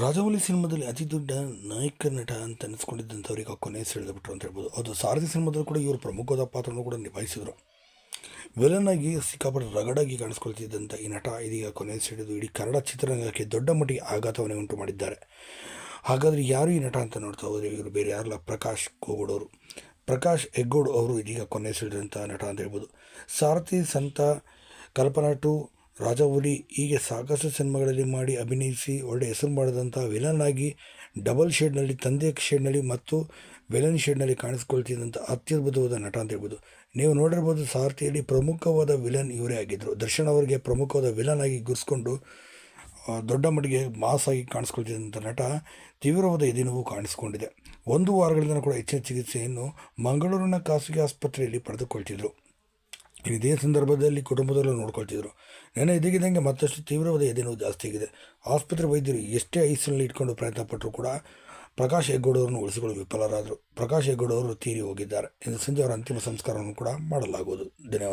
ರಾಜಮೌಳಿ ಸಿನಿಮಾದಲ್ಲಿ ಅತಿ ದೊಡ್ಡ ನಾಯಕ ನಟ ಅಂತ ಅನಿಸ್ಕೊಂಡಿದ್ದಂಥವ್ರಿಗೆ ಕೊನೆ ಸೆಳೆದುಬಿಟ್ರು ಅಂತ ಹೇಳ್ಬೋದು. ಅದು ಸಾರಥಿ ಸಿನಿಮಾದಲ್ಲಿ ಕೂಡ ಇವರು ಪ್ರಮುಖವಾದ ಪಾತ್ರವನ್ನು ಕೂಡ ನಿಭಾಯಿಸಿದರು. ವಿಲನ್ ಆಗಿ ಸಿಕ್ಕಾಪಟ್ಟೆ ರಗಡಾಗಿ ಕಾಣಿಸ್ಕೊಳ್ತಿದ್ದಂಥ ಈ ನಟ ಇದೀಗ ಕೊನೆ ಸೆಳೆದು ಇಡೀ ಕನ್ನಡ ಚಿತ್ರರಂಗಕ್ಕೆ ದೊಡ್ಡ ಮಟ್ಟಿಗೆ ಆಘಾತವನ್ನು ಉಂಟು ಮಾಡಿದ್ದಾರೆ. ಹಾಗಾದರೆ ಯಾರು ಈ ನಟ ಅಂತ ನೋಡ್ತಾ ಹೋದರೆ ಇವರು ಬೇರೆ ಯಾರಲ್ಲ? ಪ್ರಕಾಶ್ ಕೋಗೋಡವರು ಪ್ರಕಾಶ್ ಹೆಗ್ಗೋಡು ಅವರು ಇದೀಗ ಕೊನೆ ಸೆಳೆದಂಥ ನಟ ಅಂತ ಹೇಳ್ಬೋದು. ಸಾರಥಿ, ಸಂತ, ಕಲ್ಪನಾ ಟು ರಾಜವೂಲಿ ಹೀಗೆ ಸಾಕಷ್ಟು ಸಿನಿಮಾಗಳಲ್ಲಿ ಮಾಡಿ ಅಭಿನಯಿಸಿ ಒಳ್ಳೆ ಹೆಸರು ಮಾಡಿದಂಥ ವಿಲನ್ ಆಗಿ ಡಬಲ್ ಶೇಡ್ನಲ್ಲಿ ತಂದೆ ಶೇಡ್ನಲ್ಲಿ ಮತ್ತು ವಿಲನ್ ಶೇಡ್ನಲ್ಲಿ ಕಾಣಿಸ್ಕೊಳ್ತಿದ್ದಂಥ ಅತ್ಯದ್ಭುತವಾದ ನಟ ಅಂತ ಹೇಳ್ಬೋದು. ನೀವು ನೋಡಿರ್ಬೋದು ಸಾರಥಿಯಲ್ಲಿ ಪ್ರಮುಖವಾದ ವಿಲನ್ ಇವರೇ ಆಗಿದ್ದರು. ದರ್ಶನ್ ಅವರಿಗೆ ಪ್ರಮುಖವಾದ ವಿಲನ್ ಆಗಿ ಗುರ್ಸ್ಕೊಂಡು ದೊಡ್ಡ ಮಟ್ಟಿಗೆ ಮಾಸ್ ಆಗಿ ಕಾಣಿಸ್ಕೊಳ್ತಿದ್ದಂಥ ನಟ ತೀವ್ರವಾದ ಎದೆನೋವು ಕಾಣಿಸ್ಕೊಂಡಿದೆ. ಒಂದು ವಾರಗಳಿಂದ ಕೂಡ ಹೆಚ್ಚಿನ ಚಿಕಿತ್ಸೆಯನ್ನು ಮಂಗಳೂರಿನ ಖಾಸಗಿ ಆಸ್ಪತ್ರೆಯಲ್ಲಿ ಪಡೆದುಕೊಳ್ತಿದ್ರು. ಇದೇ ಸಂದರ್ಭದಲ್ಲಿ ಕುಟುಂಬದಲ್ಲೂ ನೋಡ್ಕೊಳ್ತಿದ್ರು? ನೆನೆ ಇದ್ದಕ್ಕಿದ್ದಂಗೆ ಮತ್ತಷ್ಟು ತೀವ್ರವಾದ ಎದೆನೋವು ಜಾಸ್ತಿ ಆಗಿದೆ. ಆಸ್ಪತ್ರೆ ವೈದ್ಯರು ಎಷ್ಟೇ ಐಸಿನಲ್ಲಿ ಇಟ್ಕೊಂಡು ಪ್ರಯತ್ನ ಪಟ್ಟರು ಕೂಡ ಪ್ರಕಾಶ್ ಹೆಗ್ಗೋಡವರನ್ನು ಉಳಿಸಿಕೊಳ್ಳಲು ವಿಫಲರಾದರು. ಪ್ರಕಾಶ್ ಹೆಗ್ಗೌಡವರು ತೀರಿ ಹೋಗಿದ್ದಾರೆ. ಇಂದು ಸಂಜೆ ಅವರ ಅಂತಿಮ ಸಂಸ್ಕಾರವನ್ನು ಕೂಡ ಮಾಡಲಾಗುವುದು. ಧನ್ಯವಾದ.